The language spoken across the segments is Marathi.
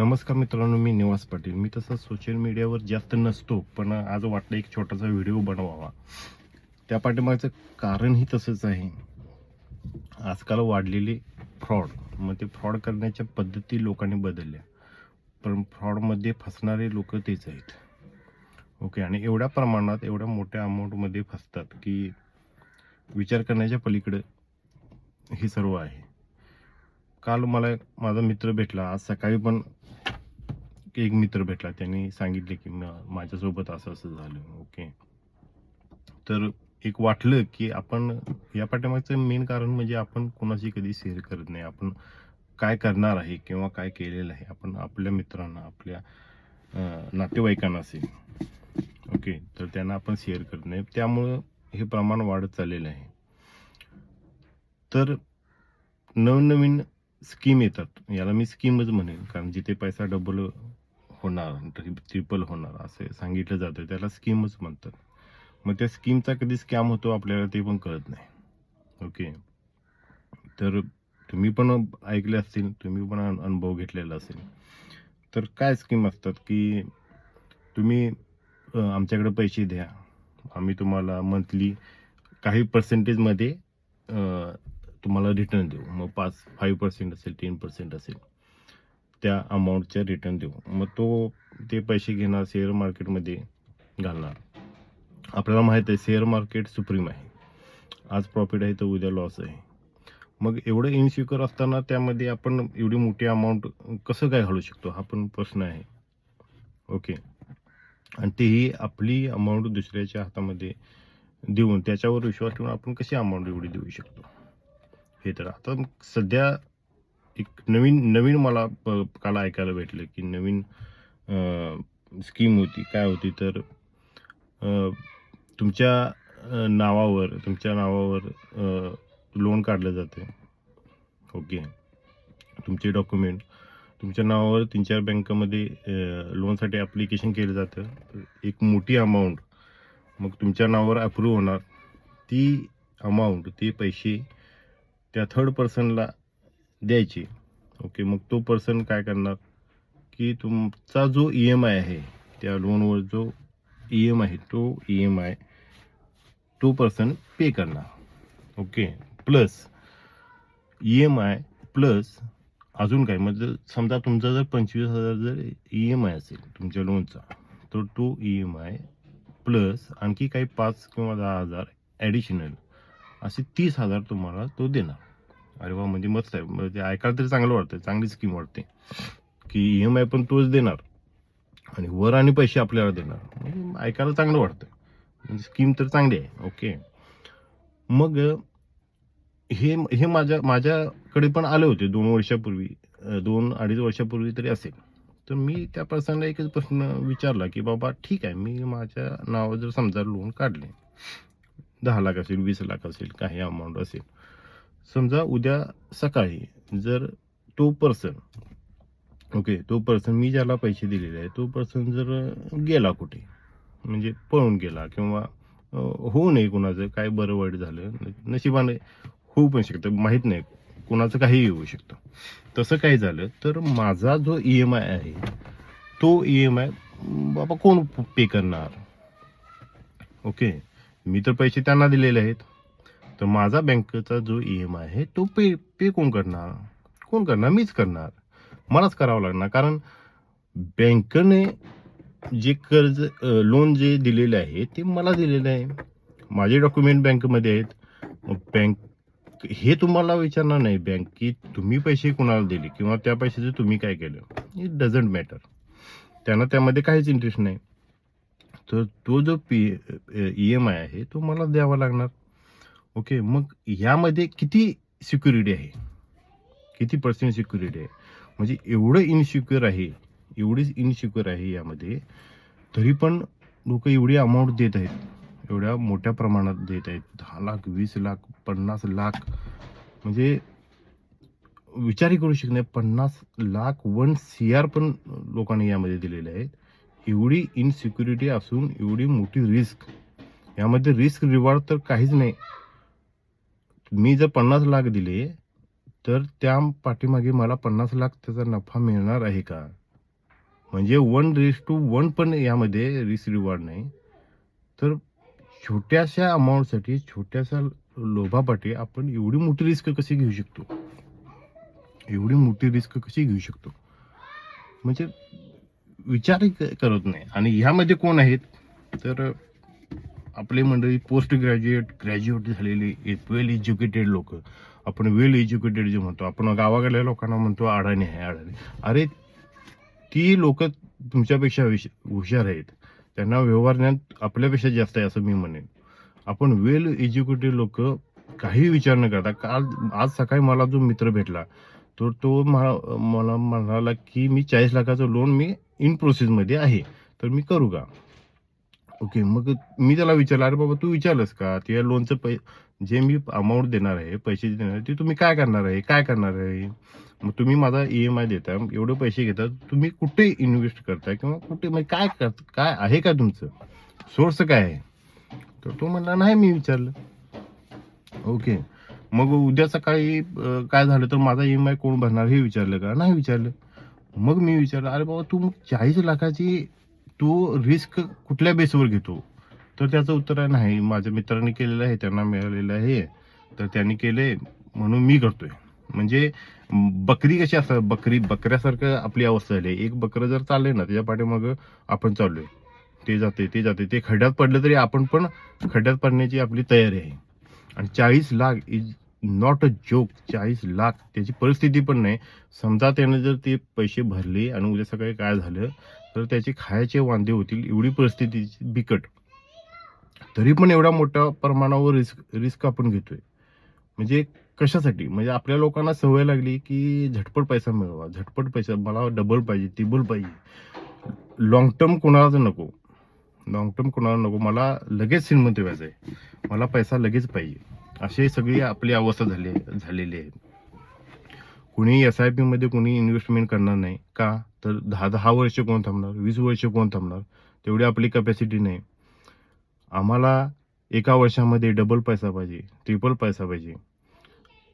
नमस्कार मित्रांनो मी निवास पाटील. मी तसं सोशल मीडियावर जास्त नसतो पण आज वाटलं एक छोटासा व्हिडिओ बनवावा. त्या पाठीमागचं कारणही तसंच आहे. आजकाल वाढलेले फ्रॉड मग ते फ्रॉड करण्याच्या पद्धती लोकांनी बदलल्या. पण फ्रॉडमध्ये फसणारे लोक तेच आहेत. ओके आणि एवढ्या प्रमाणात एवढ्या मोठ्या अमाऊंटमध्ये फसतात की विचार करण्याच्या पलीकडं हे सर्व आहे. काल मला एक माझा मित्र भेटला. आज सकाळी पण एक मित्र भेटला. त्यांनी सांगितले की माझ्यासोबत असं असं झालं. ओके. तर एक वाटलं की आपण या पाठीमागचं मेन कारण म्हणजे आपण कोणाशी कधी शेअर करत नाही. आपण काय करणार आहे किंवा काय केलेलं आहे आपण आपल्या मित्रांना आपल्या नातेवाईकांना असेल ओके. तर त्यांना आपण शेअर करत नाही. त्यामुळं हे प्रमाण वाढत चाललेलं आहे. तर नवनवीन स्कीम येतात. याला मी स्कीमच म्हणेन कारण जिथे पैसा डबल होणार ट्रिपल होणार असं सांगितलं जातं त्याला स्कीमच म्हणतात. मग त्या स्कीमचा कधी स्कॅम होतो आपल्याला ते पण कळत नाही. ओके तर तुम्ही पण ऐकले असतील तुम्ही पण अनुभव घेतलेला असेल. तर काय स्कीम असतात की तुम्ही आमच्याकडे पैसे द्या. आम्ही तुम्हाला मंथली काही पर्सेंटेजमध्ये तुम्हाला रिटर्न देऊ. मग पाच फाईव्ह पर्सेंट असेल टेन पर्सेंट असेल त्या अमाऊंटच्या रिटर्न देऊ. मग तो ते पैसे घेणार शेअर मार्केटमध्ये घालणार. आपल्याला माहीत आहे शेअर मार्केट सुप्रीम आहे. आज प्रॉफिट आहे तर उद्या लॉस आहे. मग एवढं इनसिक्युअर असताना त्यामध्ये आपण एवढी मोठी अमाऊंट कसं काय घालू शकतो? हा पण प्रश्न आहे. ओके आणि तेही आपली अमाऊंट दुसऱ्याच्या हातामध्ये देऊन त्याच्यावर विश्वास ठेवून आपण कशी अमाऊंट एवढी देऊ शकतो? हे तर. आता सध्या एक नवीन नवीन मला प- काल ऐकायला भेटलं की नवीन स्कीम होती. काय होती तर तुमच्या नावावर तुमच्या नावावर लोन काढलं जातं. ओके. तुमचे डॉक्युमेंट तुमच्या नावावर तीन चार बँकामध्ये लोनसाठी ॲप्लिकेशन केलं जातं. एक मोठी अमाऊंट मग तुमच्या नावावर अप्रूव्ह होणार. ती अमाऊंट ते पैसे त्या थर्ड पर्सनला द्यायची. ओके मग तो पर्सन काय करणार? की तुमचा जो ई एम आय आहे त्या लोनवर जो ई एम आहे तो ई एम आय तो पर्सन पे करणार. Okay plus E M I plus अजून काय? म्हणजे समजा तुमचा जर पंचवीस हजार जर ई एम आय असेल तुमच्या लोनचा तर तो ई एम आय प्लस आणखी काही पाच किंवा दहा हजार ॲडिशनल असे तीस हजार तुम्हाला तो देणार. अरे वा म्हणजे मस्त आहे. म्हणजे ऐकायला तरी चांगलं वाटतं चांगली स्कीम वाटते. की ई एम आय पण तोच देणार. आणि वर आणि पैसे आपल्याला देणार. म्हणजे ऐकायला चांगलं वाटतं म्हणजे स्कीम तर चांगली आहे. ओके मग हे हे माझ्या माझ्याकडे पण आले होते दोन वर्षापूर्वी दोन अडीच वर्षापूर्वी तरी असेल. तर मी त्या पर्सनला एकच प्रश्न विचारला की बाबा ठीक आहे मी माझ्या नावावर जर समजा लोन काढले दहा लाख असेल वीस लाख असेल काही अमाऊंट असेल. समजा उद्या सकाळी जर तो पर्सन ओके तो पर्सन मी ज्याला पैसे दिलेले आहे तो पर्सन जर गेला कुठे म्हणजे पळून गेला किंवा होऊ नये कुणाचं काय बरं वाईट झालं नशिबाने होऊ पण शकतं माहीत नाही कुणाचं काही येऊ शकतं. तसं काही झालं तर माझा जो ई एम आय आहे तो ई एम आय बाबा कोण पे करणार? ओके मी तर पैसे त्यांना दिलेले आहेत. तर माझा बँकेचा जो ई एम आय आहे तो पे पे कोण करणार? कोण करणार? मीच करणार. मलाच करावं लागणार. कारण बँकेने जे कर्ज लोन जे दिलेले आहे ते मला दिलेलं आहे. माझे डॉक्युमेंट बँकेमध्ये आहेत. मग बँक हे तुम्हाला विचारणार नाही बँक की तुम्ही पैसे कुणाला दिले? किंवा त्या पैशाचं तुम्ही काय केलं? इट डझंट मॅटर त्यांना त्यामध्ये काहीच इंटरेस्ट नाही. तर तो जो पी ई एम आय आहे तो मला द्यावा लागणार. ओके मग ह्यामध्ये किती सिक्युरिटी आहे? किती पर्सेंट सिक्युरिटी आहे? म्हणजे एवढं इनसिक्युअर आहे एवढीच इनसिक्युअर आहे यामध्ये तरी पण लोक एवढी अमाऊंट देत आहेत एवढ्या मोठ्या प्रमाणात देत आहेत. दहा लाख वीस लाख पन्नास लाख. म्हणजे विचारही करू शकत नाही पन्नास लाख वन सी आर पण लोकांनी यामध्ये दिलेले आहेत. एवढी इनसिक्युरिटी असून एवढी मोठी रिस्क यामध्ये रिस्क रिवॉर्ड तर काहीच नाही. मी जर पन्नास लाख दिले तर त्या पाठीमागे मला पन्नास लाख त्याचा नफा मिळणार आहे का? म्हणजे वन रेस टू वन पण यामध्ये रिस्क रिवॉर्ड नाही. तर छोट्याशा अमाऊंटसाठी छोट्याशा लोभापाठी आपण एवढी मोठी रिस्क कशी घेऊ शकतो? एवढी मोठी रिस्क कशी घेऊ शकतो? म्हणजे विचारही करत नाही. आणि ह्यामध्ये कोण आहेत? तर आपली मंडळी पोस्ट ग्रॅज्युएट ग्रॅज्युएट झालेली वेल एज्युकेटेड लोक. आपण वेल एज्युकेटेड जे म्हणतो आपण गावाकडल्या लोकांना म्हणतो अडाणी आहे अडाणी. अरे ती लोक तुमच्यापेक्षा विश- हुशार आहेत. त्यांना व्यवहार ज्ञान आपल्यापेक्षा जास्त आहे असं मी म्हणेन. आपण वेल एज्युकेटेड लोक काही विचार न करता काल आज सकाळी मला जो मित्र भेटला तर तो मला मला म्हणाला की मी चाळीस लाखाचं लोन मी इन प्रोसेसमध्ये आहे. तर मी करू का? ओके मग मी त्याला विचारलं अरे बाबा तू विचारलंस का? त्या लोनचं पै जे मी अमाऊंट देणार आहे पैसे देणार आहे ते तुम्ही काय करणार आहे? काय करणार आहे? मग तुम्ही माझा ई एम आय देता एवढे पैसे घेता तुम्ही कुठे इन्व्हेस्ट करताय किंवा कुठे म्हणजे काय करत काय आहे का तुमचं? सोर्स काय आहे? तर तो म्हणला नाही मी विचारलं. ओके मग उद्या सकाळी काय झालं तर माझा ई एम आय कोण भरणार हे विचारलं का? नाही विचारलं. मग मी विचारलं अरे बाबा तू मग चाळीस लाखाची तू रिस्क कुठल्या बेसवर घेतो? तर त्याचं उत्तर आहे नाही माझ्या मित्रांनी केलेलं आहे त्यांना मिळालेलं आहे. तर त्यांनी केले म्हणून मी करतोय. म्हणजे बकरी कशी असतात? बकरी बकऱ्यासारखं आपली अवस्था झाली. आहे. एक बकरं जर चालले ना त्याच्या पाठीमागं आपण चाललोय. ते जाते ते जाते. ते खड्ड्यात पडलं तरी आपण पण खड्ड्यात पडण्याची आपली तयारी आहे. आणि चाळीस lakh is not a joke चाळीस लाख त्याची परिस्थिती पण नाही. समजा त्यानं जर ते पैसे भरले आणि उद्या सकाळी काय झालं तर त्याचे खायचे वांदे होतील एवढी परिस्थिती बिकट. तरी पण एवढ्या मोठ्या प्रमाणावर रिस्क रिस्क आपण घेतोय. म्हणजे कशासाठी? म्हणजे आपल्या लोकांना सवय लागली की झटपट पैसा मिळवा झटपट पैसा मला डबल पाहिजे टिबल पाहिजे. लॉंग टर्म कोणालाच नको. लॉंग टर्म कोणाला नको. मला लगेच श्रीमंत व्हायचं आहे मला पैसा लगेच पाहिजे. अशी सगळी आपली अवस्था झाली झालेली आहे. कुणी एस आय पीमध्ये कुणी इन्व्हेस्टमेंट करणार नाही. का? तर दहा दहा वर्ष कोण थांबणार? वीस वर्ष कोण थांबणार? तेवढी आपली कपॅसिटी नाही. आम्हाला एका वर्षामध्ये डबल पैसा पाहिजे ट्रिपल पैसा पाहिजे.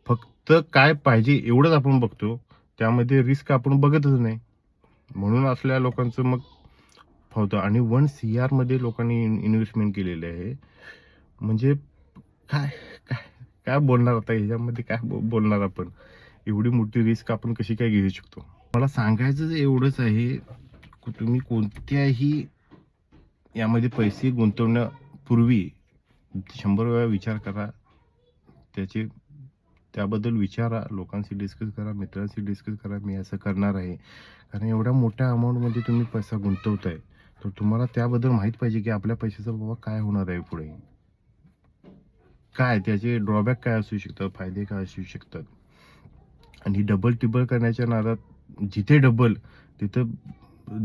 फक्त काय पाहिजे एवढंच आपण बघतो. त्यामध्ये रिस्क आपण बघतच नाही. म्हणून असल्या लोकांचं मग होतं. आणि वन सी आरमध्ये लोकांनी इन्व्हेस्टमेंट केलेले आहे. म्हणजे काय? काय बोलणार आता ह्याच्यामध्ये काय बो- बोलणार आपण? एवढी मोठी रिस्क आपण कशी काय घेऊ शकतो? मला सांगायचं एवढंच आहे की तुम्ही कोणत्याही यामध्ये पैसे गुंतवण्यापूर्वी शंभर वेळा विचार करा. त्याचे त्याबद्दल विचारा. लोकांशी डिस्कस करा मित्रांशी डिस्कस करा. मी असं करणार आहे. कारण एवढ्या मोठ्या अमाऊंटमध्ये तुम्ही पैसा गुंतवताय. तर तुम्हाला त्याबद्दल माहीत पाहिजे की आपल्या पैशाचं बाबा काय होणार आहे पुढे. काय त्याचे ड्रॉबॅक काय असू शकतात फायदे काय असू शकतात? आणि डबल टिबल करण्याच्या नादात जिथे डबल तिथं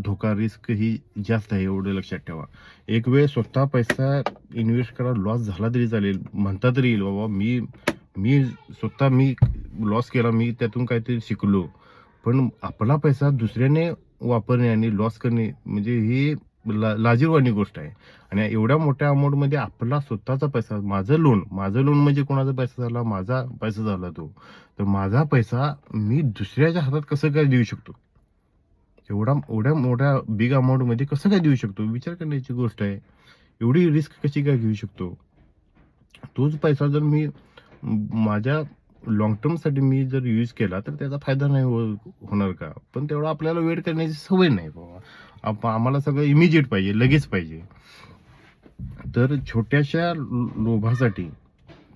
धोका रिस्क ही जास्त आहे एवढं लक्षात ठेवा. एक वेळ स्वतः पैसा इन्व्हेस्ट करा लॉस झाला तरी चालेल. म्हणता तरी येईल बाबा मी मी स्वतः मी लॉस केला मी त्यातून काहीतरी शिकलो. पण आपला पैसा दुसऱ्याने वापरणे आणि लॉस करणे म्हणजे ही ला लाजीरवाणी गोष्ट आहे. आणि एवढ्या मोठ्या अमाऊंटमध्ये आपला स्वतःचा पैसा माझं लोन माझं लोन म्हणजे कोणाचा पैसा झाला? माझा पैसा झाला तो. तर माझा पैसा मी दुसऱ्याच्या हातात कसं काय देऊ शकतो? एवढा एवढ्या मोठ्या बिग अमाऊंटमध्ये कसं काय देऊ शकतो? विचार करण्याची गोष्ट आहे. एवढी रिस्क कशी काय घेऊ शकतो? तोच पैसा जर मी माझ्या लॉंग टर्मसाठी मी जर यूज केला तर त्याचा फायदा नाही हो- होणार का? पण तेवढा आपल्याला वेट करण्याची सवय नाही बाबा. आप आम्हाला सगळं इमिजिएट पाहिजे लगेच पाहिजे. तर छोट्याशा लोभासाठी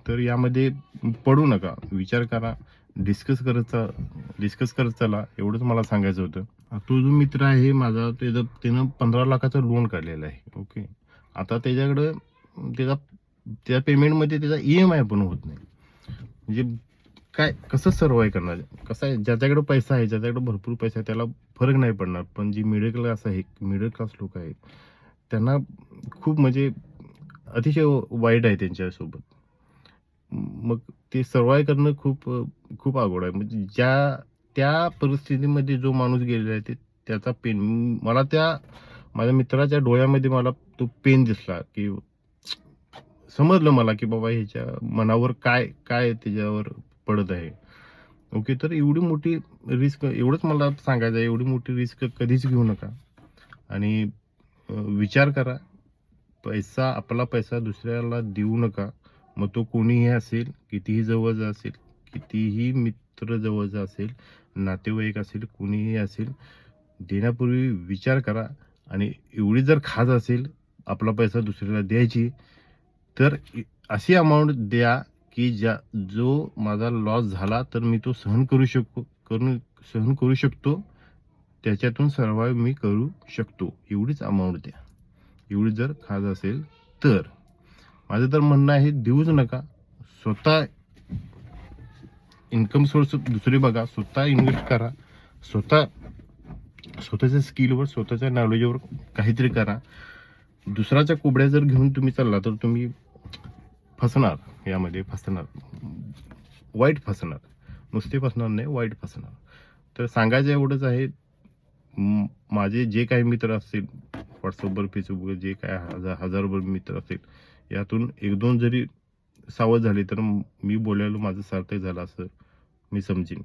तर यामध्ये पडू नका. विचार करा. डिस्कस करत डिस्कस करत चला. एवढंच मला सांगायचं होतं. तो जो मित्र आहे माझा त्याचं त्यानं पंधरा लाखाचं लोन काढलेलं आहे. ओके आता त्याच्याकडं त्याचा त्या पेमेंटमध्ये त्याचा ई एम आय पण होत नाही. म्हणजे काय कसं सर्वाय करणार? कसं आहे ज्याच्याकडे पैसा आहे ज्याच्याकडे भरपूर पैसा आहे त्याला फरक नाही पडणार. पण जी मिडल क्लास आहे मिडल क्लास लोक आहेत त्यांना खूप म्हणजे अतिशय वाईट आहे त्यांच्यासोबत. मग ते सर्वाय करणं खूप खूप अवघड आहे. म्हणजे ज्या त्या परिस्थितीमध्ये जो माणूस गेलेला आहे ते त्याचा पेन मला त्या माझ्या मित्राच्या डोळ्यामध्ये मला तो पेन दिसला की समजलं मला की बाबा ह्याच्या मनावर काय काय त्याच्यावर पडत आहे. ओके तर एवढी मोठी रिस्क एवढंच मला सांगायचं आहे एवढी मोठी रिस्क कधीच घेऊ नका. आणि विचार करा पैसा आपला पैसा दुसऱ्याला देऊ नका. मग तो कोणीही असेल कितीही जवळचा असेल कितीही मित्र जवळचा असेल नातेवाईक असेल कोणीही असेल देण्यापूर्वी विचार करा. आणि एवढी जर खाज असेल आपला पैसा दुसऱ्याला द्यायची तर अशी अमाऊंट द्या की ज्या जो माझा लॉस झाला तर मी तो सहन करू शकतो करून सहन करू शकतो. त्याच्यातून सर्वाईव्ह मी करू शकतो. एवढीच अमाऊंट द्या. एवढी जर खाज असेल तर. माझं तर म्हणणं आहे देऊच नका. स्वतः इन्कम सोर्स दुसरी बघा. स्वतः इन्व्हेस्ट करा. स्वतः स्वतःच्या स्किलवर स्वतःच्या नॉलेजवर काहीतरी करा. दुसऱ्याच्या कोबड्या जर घेऊन तुम्ही चालला तर तुम्ही फसणार. यामध्ये फसणार. वाईट फसणार. नुसते फसणार नाही वाईट फसणार. तर सांगायचं एवढंच आहे माझे जे काही मित्र असतील व्हॉट्सअपवर फेसबुकवर जे काय हजार हजारभर मित्र असतील यातून एक दोन जरी सावध झाले तर मी बोलायला माझं सार्थक झालं असं मी समजेन.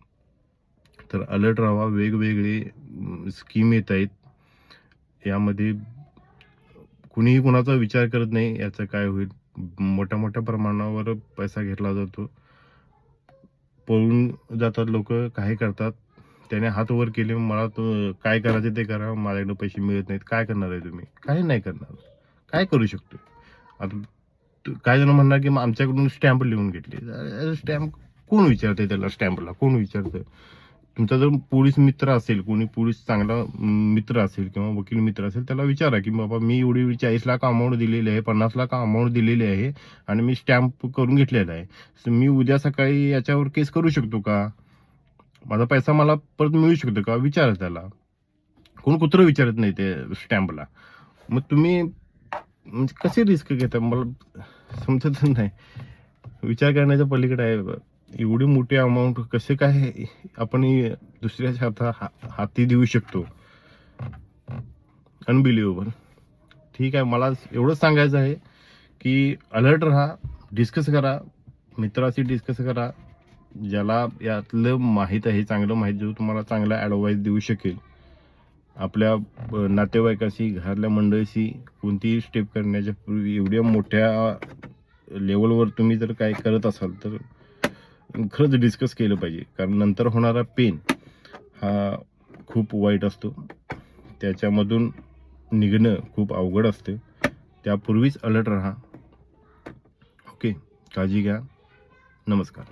तर अलर्ट राहा वेगवेगळे स्कीम येत आहेत. यामध्ये कुणीही कुणाचा विचार करत नाही याचं काय होईल? मोठ्या मोठ्या प्रमाणावर पैसा घेतला जातो. पळून जातात लोक काय करतात. त्याने हात वर केले मला तो काय करायचे ते करा माझ्याकडे पैसे मिळत नाहीत. काय करणार आहे तुम्ही? काही नाही करणार. काय करू शकतो? आता काय जण म्हणणार की मग आमच्याकडून स्टॅम्प लिहून घेतले. स्टॅम्प कोण विचारते त्याला? स्टॅम्पला कोण विचारतं तुमचा जर पोलीस मित्र असेल कोणी पोलीस चांगला मित्र असेल किंवा वकील मित्र असेल त्याला विचारा की बाबा मी एवढी चाळीस लाख अमाऊंट दिलेली आहे पन्नास लाख अमाऊंट दिलेली आहे आणि मी स्टॅम्प करून घेतलेला आहे. मी उद्या सकाळी याच्यावर केस करू शकतो का? माझा पैसा मला परत मिळू शकतो का? विचारा त्याला. कोण कुत्र विचारत नाही ते स्टॅम्पला मग तुम्ही म्हणजे कसे रिस्क घेता? मला समजत नाही. विचार करण्याच्या पलीकडे आहे. एवढी मोठी अमाऊंट कसे काय आपण दुसऱ्याच्या हाता हा- हाती देऊ शकतो? अनबिलिव्हेबल ठीक आहे मला एवढंच सांगायचं आहे की अलर्ट राहा डिस्कस करा मित्राशी डिस्कस करा ज्याला यातलं माहीत आहे चांगलं माहीत जो तुम्हाला चांगला ॲडवाईस देऊ शकेल. आपल्या नातेवाईकाशी घरातल्या मंडळीशी कोणतीही स्टेप करण्याच्या पूर्वी एवढ्या मोठ्या लेवलवर तुम्ही जर काय करत असाल तर खरंच डिस्कस केलं पाहिजे. कारण नंतर होणारा पेन हा खूप वाईट असतो. त्याच्यामधून निघणं खूप अवघड असते. त्यापूर्वीच अलर्ट राहा. ओके काळजी घ्या. नमस्कार.